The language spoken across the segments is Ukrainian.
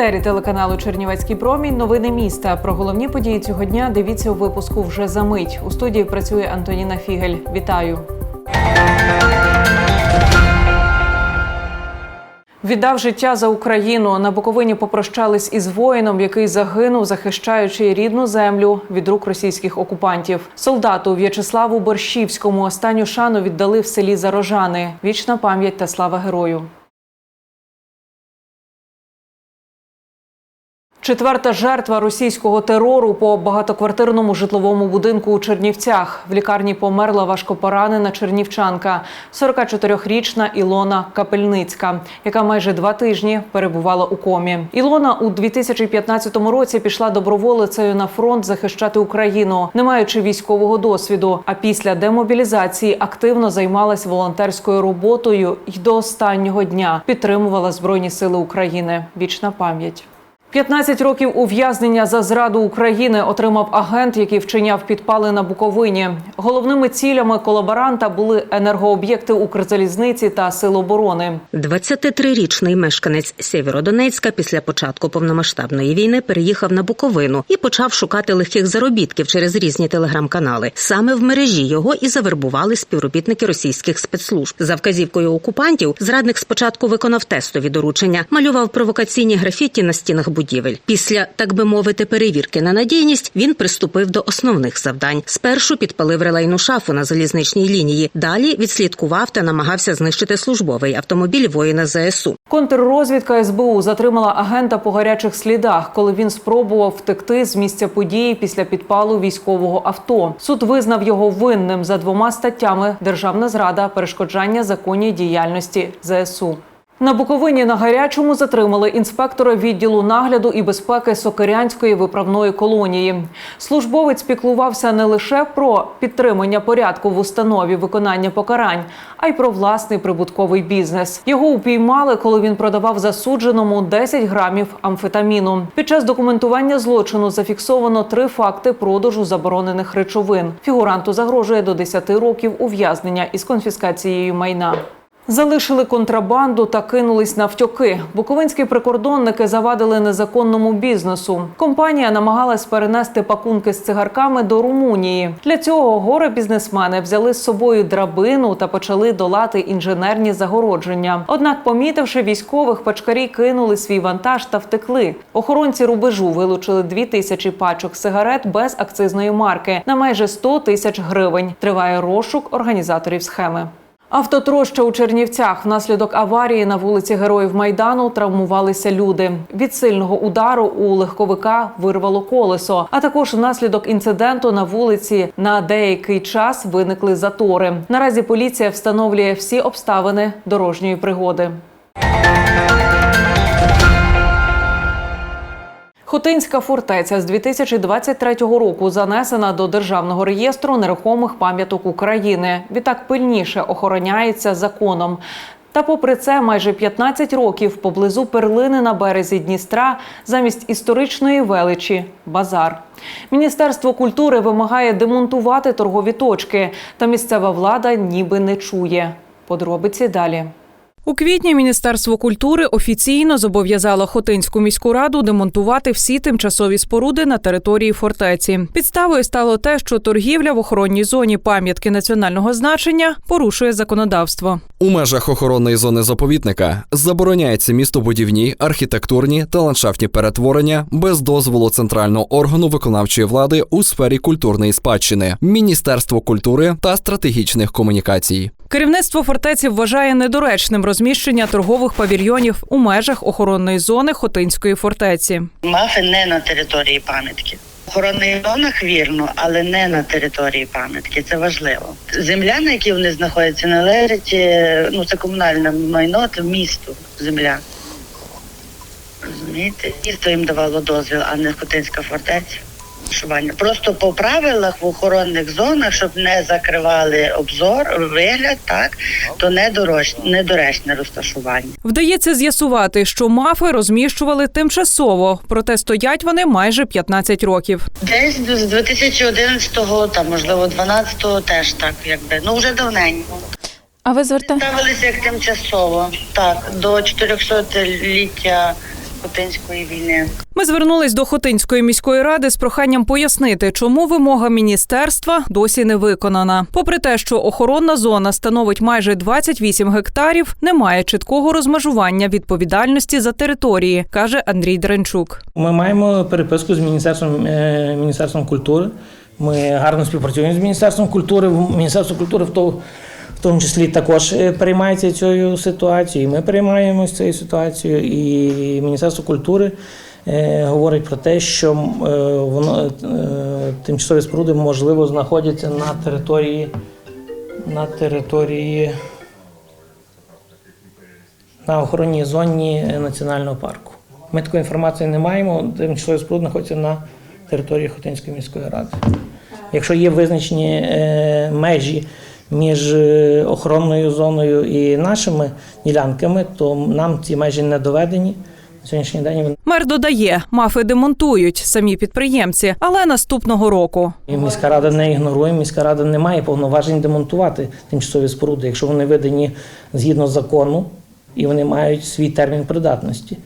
етері телеканалу Чернівецький промінь. Новини міста. Про головні події цього дня дивіться у випуску вже за мить. У студії працює Антоніна Фігель. Вітаю. Віддав життя за Україну. На Буковині попрощались із воїном, який загинув, захищаючи рідну землю від рук російських окупантів. Солдату В'ячеславу Борщівському останню шану віддали в селі Зарожани. Вічна пам'ять та слава герою. Четверта жертва російського терору по багатоквартирному житловому будинку у Чернівцях. В лікарні померла важкопоранена чернівчанка, 44-річна Ілона Капельницька, яка майже два тижні перебувала у комі. Ілона у 2015 році пішла доброволицею на фронт захищати Україну, не маючи військового досвіду. А після демобілізації активно займалась волонтерською роботою і до останнього дня підтримувала Збройні Сили України. Вічна пам'ять. 15 років ув'язнення за зраду України отримав агент, який вчиняв підпали на Буковині. Головними цілями колаборанта були енергооб'єкти Укрзалізниці та Сил оборони. 23-річний мешканець Сєвєродонецька після початку повномасштабної війни переїхав на Буковину і почав шукати легких заробітків через різні телеграм-канали. Саме в мережі його і завербували співробітники російських спецслужб. За вказівкою окупантів зрадник спочатку виконав тестові доручення, малював провокаційні графіті на стінах будівель. Після, так би мовити, перевірки на надійність він приступив до основних завдань. Спершу підпалив релейну шафу на залізничній лінії. Далі відслідкував та намагався знищити службовий автомобіль воїна ЗСУ. Контррозвідка СБУ затримала агента по гарячих слідах, коли він спробував втекти з місця події після підпалу військового авто. Суд визнав його винним за двома статтями: державна зрада, перешкоджання законній діяльності ЗСУ. На Буковині на гарячому затримали інспектора відділу нагляду і безпеки Сокирянської виправної колонії. Службовець піклувався не лише про підтримання порядку в установі виконання покарань, а й про власний прибутковий бізнес. Його упіймали, коли він продавав засудженому 10 грамів амфетаміну. Під час документування злочину зафіксовано три факти продажу заборонених речовин. Фігуранту загрожує до 10 років ув'язнення із конфіскацією майна. Залишили контрабанду та кинулись навтьоки. Буковинські прикордонники завадили незаконному бізнесу. Компанія намагалась перенести пакунки з цигарками до Румунії. Для цього горе бізнесмени взяли з собою драбину та почали долати інженерні загородження. Однак, помітивши військових, пачкарі кинули свій вантаж та втекли. Охоронці рубежу вилучили дві тисячі пачок сигарет без акцизної марки на майже 100 тисяч гривень. Триває розшук організаторів схеми. Автотроща у Чернівцях внаслідок аварії на вулиці Героїв Майдану травмувалися люди. Від сильного удару у легковика вирвало колесо. А також внаслідок інциденту на вулиці на деякий час виникли затори. Наразі поліція встановлює всі обставини дорожньої пригоди. Хотинська фортеця з 2023 року занесена до державного реєстру нерухомих пам'яток України. Відтак пильніше охороняється законом. Та, попри це, майже 15 років поблизу перлини на березі Дністра замість історичної величі базар. Міністерство культури вимагає демонтувати торгові точки, та місцева влада ніби не чує. Подробиці далі. У квітні Міністерство культури офіційно зобов'язало Хотинську міську раду демонтувати всі тимчасові споруди на території фортеці. Підставою стало те, що торгівля в охоронній зоні пам'ятки національного значення порушує законодавство. У межах охоронної зони заповідника забороняється містобудівні, архітектурні та ландшафтні перетворення без дозволу центрального органу виконавчої влади у сфері культурної спадщини, Міністерство культури та стратегічних комунікацій. Керівництво фортеці вважає недоречним розміщення торгових павільйонів у межах охоронної зони Хотинської фортеці. Мафи не на території пам'ятки. Охоронних зонах вірно, але не на території пам'ятки. Це важливо. Земля, на якій вони знаходяться, належить е, ну це комунальне майно, це місту земля. Розумієте, місто їм давало дозвіл, а не Хотинська фортеця. Просто по правилах в охоронних зонах, щоб не закривали обзор, вигляд, так то недорож, недоречне розташування. Вдається з'ясувати, що мафи розміщували тимчасово, проте стоять вони майже 15 років. Десь з 2011-го, там можливо 12-го теж так, якби ну вже давненько. А ви зверта... Ставилися як тимчасово, так, до 400-ліття Хотинської війни. Ми звернулись до Хотинської міської ради з проханням пояснити, чому вимога міністерства досі не виконана. Попри те, що охоронна зона становить майже 28 гектарів, немає чіткого розмежування відповідальності за території, каже Андрій Дренчук. Ми маємо переписку з міністерством, е, міністерством культури. Ми гарно співпрацюємо з міністерством культури. Міністерство культури в тому, в тому числі також е, переймається цією ситуацією. Ми переймаємося цією ситуацією. І Міністерство культури е, говорить про те, що е, воно тимчасові споруди можливо знаходяться на території на території на охоронній зоні національного парку. Ми такої інформації не маємо. Тимчасові споруди знаходяться на території Хотинської міської ради. Якщо є визначені межі між е, охоронною зоною і нашими ділянками, то нам ці межі не доведені. Сьогоднішній день Мер додає, мафи демонтують самі підприємці, але наступного року. І міська рада не ігнорує, міська рада не має повноважень демонтувати тимчасові споруди, якщо вони видані згідно закону і вони мають свій термін придатності.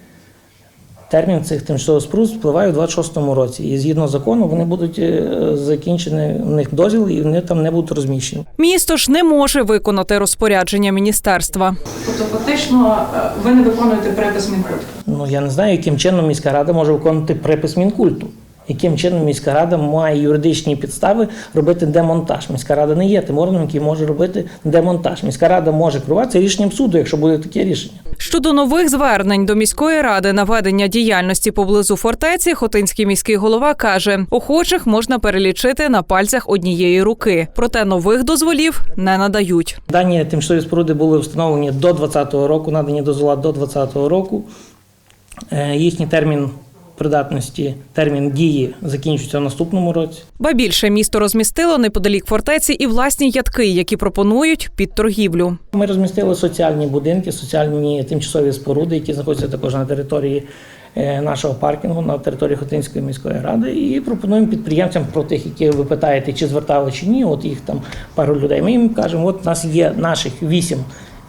Термін цих тимчасових споруд спливає у 26-му році. І згідно закону вони будуть е, закінчені у них дозвіл і вони там не будуть розміщені. Місто ж не може виконати розпорядження міністерства. Тобто, фактично, ви не виконуєте припис Мінкульту. Ну я не знаю, яким чином міська рада може виконувати припис мінкульту. Яким чином міська рада має юридичні підстави робити демонтаж? Міська рада не є тим органом, який може робити демонтаж. Міська рада може керуватися рішенням суду, якщо буде таке рішення. Щодо нових звернень до міської ради на ведення діяльності поблизу фортеці, Хотинський міський голова каже, охочих можна перелічити на пальцях однієї руки. Проте нових дозволів не надають. Дані тимчасові споруди були встановлені до 2020 року, надані дозвола до 2020 року. Е, Їхній термін придатності, термін дії закінчується в наступному році. Ба більше місто розмістило неподалік фортеці і власні ядки, які пропонують під торгівлю. Ми розмістили соціальні будинки, соціальні тимчасові споруди, які знаходяться також на території е, нашого паркінгу, на території Хотинської міської ради, і пропонуємо підприємцям про тих, які ви питаєте, чи звертали чи ні. От їх там пару людей. Ми їм кажемо, от у нас є наших вісім.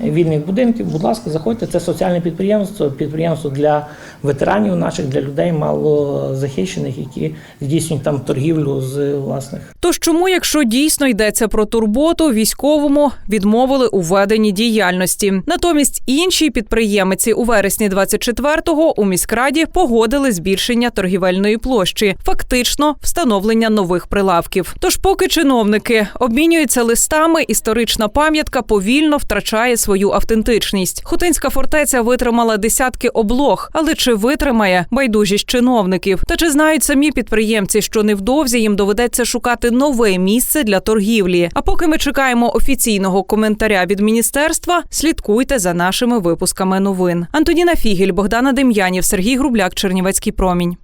Вільних будинків, будь ласка, заходьте. Це соціальне підприємство, підприємство для ветеранів наших, для людей малозахищених, які здійснюють там торгівлю з власних Тож чому, якщо дійсно йдеться про турботу, військовому відмовили у веденні діяльності? Натомість інші підприємці у вересні 24-го у міськраді погодили збільшення торгівельної площі, фактично встановлення нових прилавків. Тож, поки чиновники обмінюються листами, історична пам'ятка повільно втрачає свою автентичність. Хотинська фортеця витримала десятки облог, але чи витримає байдужість чиновників? Та чи знають самі підприємці, що невдовзі їм доведеться шукати нове місце для торгівлі? А поки ми чекаємо офіційного коментаря від міністерства, слідкуйте за нашими випусками новин. Антоніна Фігель, Богдана Дем'янів, Сергій Грубляк, Чернівецький промінь.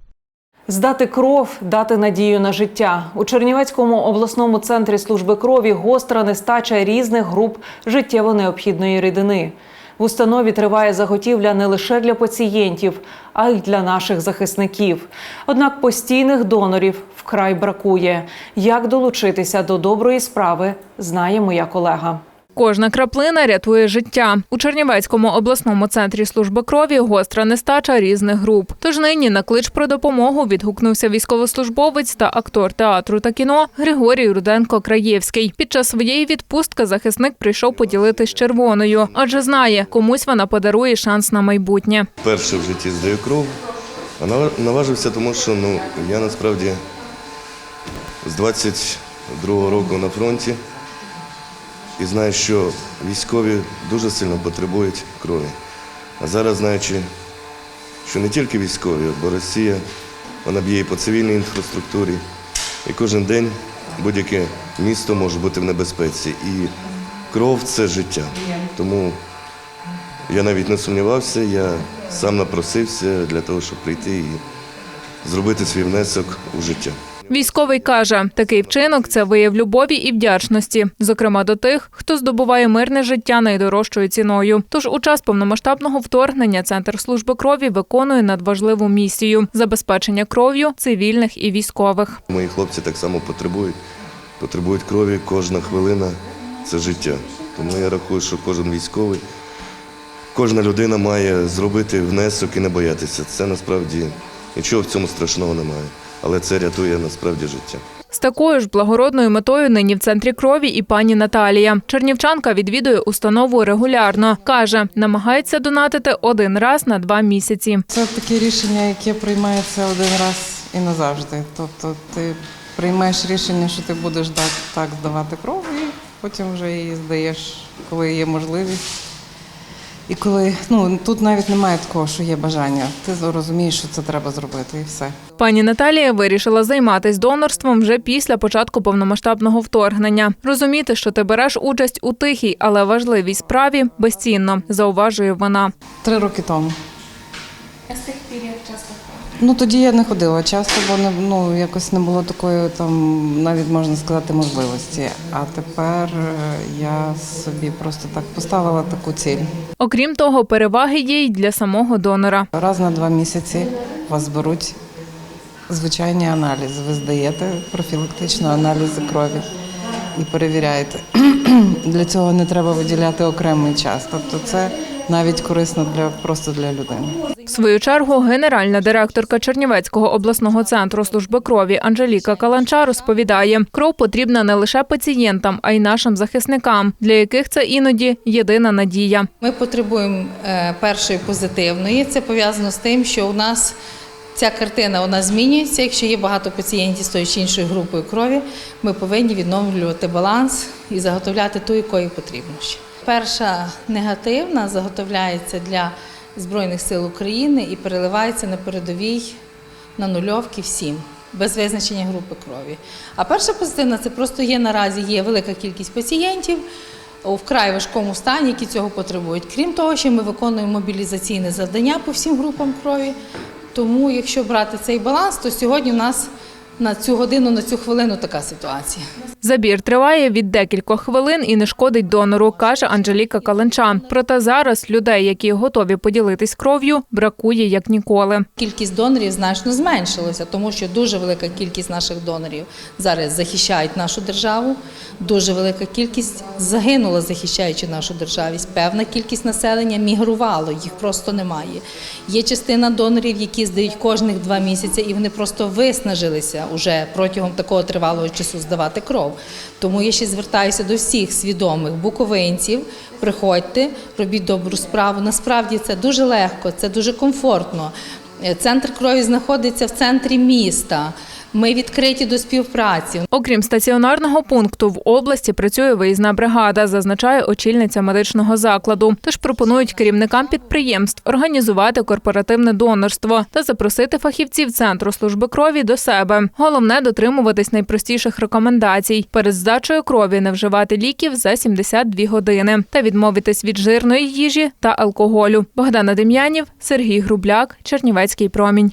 Здати кров, дати надію на життя у Чернівецькому обласному центрі служби крові гостра нестача різних груп життєво необхідної рідини. В установі триває заготівля не лише для пацієнтів, а й для наших захисників. Однак постійних донорів вкрай бракує. Як долучитися до доброї справи, знає моя колега. Кожна краплина рятує життя. У Чернівецькому обласному центрі служби крові гостра нестача різних груп. Тож нині на клич про допомогу відгукнувся військовослужбовець та актор театру та кіно Григорій Руденко Краєвський. Під час своєї відпустки захисник прийшов поділитись червоною, адже знає, комусь вона подарує шанс на майбутнє. Перше в житті здаю кров, а наважився, тому що ну, я насправді з 22-го року на фронті і знаю, що військові дуже сильно потребують крові. А зараз, знаючи, що не тільки військові, бо Росія вона б'є і по цивільній інфраструктурі, і кожен день будь-яке місто може бути в небезпеці. І кров це життя. Тому я навіть не сумнівався, я сам напросився для того, щоб прийти і зробити свій внесок у життя. Військовий каже, такий вчинок це вияв любові і вдячності, зокрема до тих, хто здобуває мирне життя найдорожчою ціною. Тож у час повномасштабного вторгнення центр служби крові виконує надважливу місію забезпечення кров'ю цивільних і військових. Мої хлопці так само потребують, потребують крові, кожна хвилина це життя. Тому я рахую, що кожен військовий кожна людина має зробити внесок і не боятися. Це насправді нічого в цьому страшного немає. Але це рятує насправді життя. З такою ж благородною метою нині в центрі крові і пані Наталія. Чернівчанка відвідує установу регулярно. Каже, намагається донатити один раз на два місяці. Це таке рішення, яке приймається один раз і назавжди. Тобто ти приймаєш рішення, що ти будеш так, так здавати кров, і потім вже її здаєш, коли є можливість. І коли ну тут навіть немає такого, що є бажання. Ти розумієш, що це треба зробити, і все. Пані Наталія вирішила займатися донорством вже після початку повномасштабного вторгнення. Розуміти, що ти береш участь у тихій, але важливій справі, безцінно, зауважує вона. Три роки тому. А з тих пір як часто Ну тоді я не ходила часто, бо не ну якось не було такої там, навіть можна сказати, можливості. А тепер е, я собі просто так поставила таку ціль. Окрім того, переваги є й для самого донора. Раз на два місяці вас беруть звичайні аналізи. Ви здаєте профілактично аналізи крові і перевіряєте. Для цього не треба виділяти окремий час. Тобто це навіть корисно для просто для людини. В свою чергу генеральна директорка Чернівецького обласного центру служби крові Анжеліка Каланча розповідає, кров потрібна не лише пацієнтам, а й нашим захисникам, для яких це іноді єдина надія. Ми потребуємо е, першої позитивної. Це пов'язано з тим, що у нас ця картина вона змінюється. Якщо є багато пацієнтів з тою чи іншою групою крові, ми повинні відновлювати баланс і заготовляти ту, якої потрібно ще. Перша негативна заготовляється для Збройних сил України і переливається на передовій на нульовки всім. Без визначення групи крові. А перша позитивна це просто є наразі є велика кількість пацієнтів, у вкрай важкому стані, які цього потребують. Крім того, що ми виконуємо мобілізаційне завдання по всім групам крові. Тому, якщо брати цей баланс, то сьогодні у нас на цю годину, на цю хвилину така ситуація. Забір триває від декількох хвилин і не шкодить донору, каже Анжеліка Каленча. Проте зараз людей, які готові поділитись кров'ю, бракує як ніколи. Кількість донорів значно зменшилася, тому що дуже велика кількість наших донорів зараз захищають нашу державу. Дуже велика кількість загинула, захищаючи нашу державість. Певна кількість населення мігрувало, їх просто немає. Є частина донорів, які здають кожних два місяці, і вони просто виснажилися уже протягом такого тривалого часу здавати кров. Тому я ще звертаюся до всіх свідомих буковинців. Приходьте, робіть добру справу. Насправді це дуже легко, це дуже комфортно. Е, Центр крові знаходиться в центрі міста. Ми відкриті до співпраці. Окрім стаціонарного пункту, в області працює виїзна бригада, зазначає очільниця медичного закладу. Тож пропонують керівникам підприємств організувати корпоративне донорство та запросити фахівців центру служби крові до себе. Головне дотримуватись найпростіших рекомендацій: перед здачею крові не вживати ліків за 72 години та відмовитись від жирної їжі та алкоголю. Богдана Дем'янів, Сергій Грубляк, Чернівецький промінь.